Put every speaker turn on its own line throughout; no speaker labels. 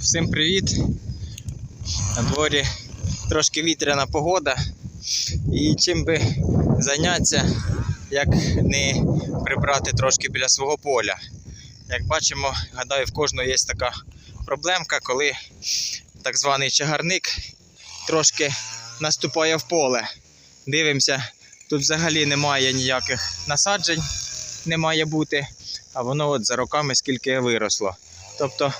Всім привіт! На дворі трошки вітряна погода. І чим би зайнятися, як не прибрати трошки біля свого поля. Як бачимо, гадаю, в кожного є така проблемка, коли так званий чагарник трошки наступає в поле. Дивимося, тут взагалі немає ніяких насаджень, не має бути, а воно от за роками скільки виросло. Тобто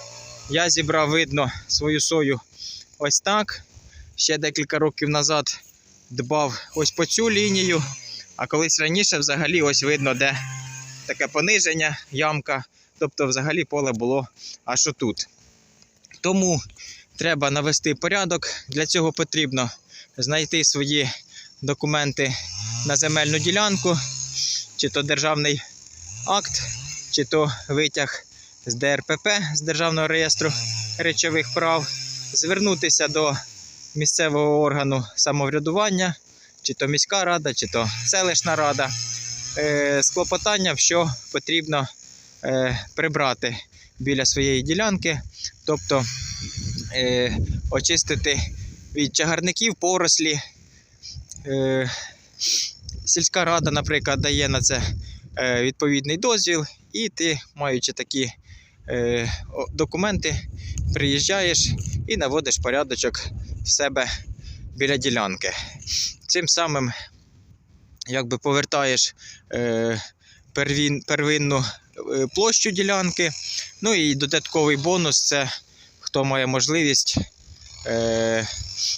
я зібрав, видно, свою сою ось так. Ще декілька років назад дбав ось по цю лінію, а колись раніше взагалі ось видно, де таке пониження, ямка. Тобто, взагалі поле було аж отут. Тому треба навести порядок. Для цього потрібно знайти свої документи на земельну ділянку, чи то державний акт, чи то витяг з ДРПП з Державного реєстру речових прав, звернутися до місцевого органу самоврядування, чи то міська рада, чи то селищна рада, е, з клопотанням, що потрібно е, прибрати біля своєї ділянки, тобто е, очистити від чагарників порослі. Сільська рада, наприклад, дає на це відповідний дозвіл, і ти, маючи такі документи, приїжджаєш і наводиш порядочок в себе біля ділянки. Цим самим якби повертаєш е, первинну е, площу ділянки. Ну і додатковий бонус це хто має можливість е,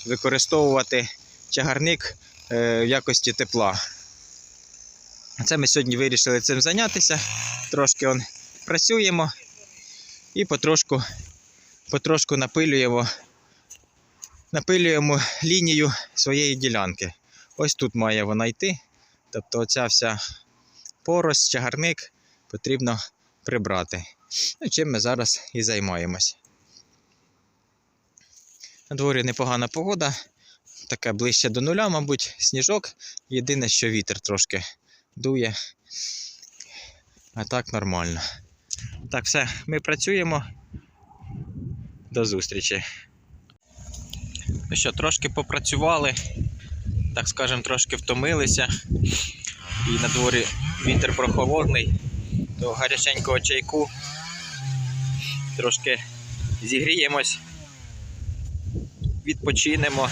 використовувати чагарник е, в якості тепла. Це ми сьогодні вирішили цим зайнятися. Трошки он працюємо і потрошку, потрошку напилюємо, напилюємо лінію своєї ділянки. Ось тут має вона йти. Тобто оця вся порос, чагарник потрібно прибрати. Ну, чим ми зараз і займаємось. На дворі непогана погода, таке ближче до нуля, мабуть, сніжок. Єдине, що вітер трошки дує. А так нормально. Так, все, ми працюємо. До зустрічі. Ну що, трошки попрацювали, так скажемо, трошки втомилися. І на дворі вітер прохолодний, то гаряченького чайку. Трошки зігріємось, відпочинемо.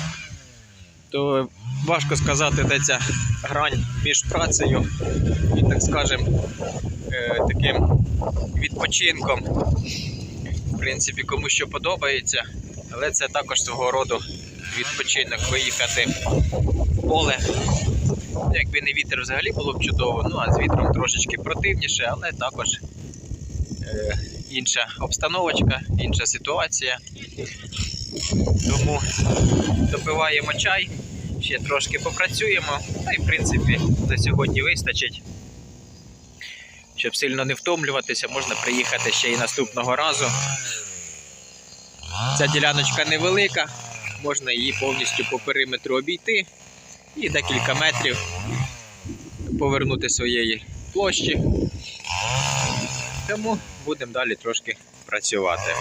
То важко сказати, де ця грань між працею і, так скажемо, е, таким відпочинком. В принципі, кому що подобається, але це також свого роду відпочинок виїхати в поле. Якби не вітер взагалі було б чудово, ну а з вітром трошечки противніше, але також е, інша обстановочка, інша ситуація. Тому допиваємо чай, ще трошки попрацюємо, та й в принципі на сьогодні вистачить. Щоб сильно не втомлюватися, можна приїхати ще й наступного разу. Ця діляночка невелика, можна її повністю по периметру обійти і декілька метрів повернути своєї площі. Тому будемо далі трошки працювати.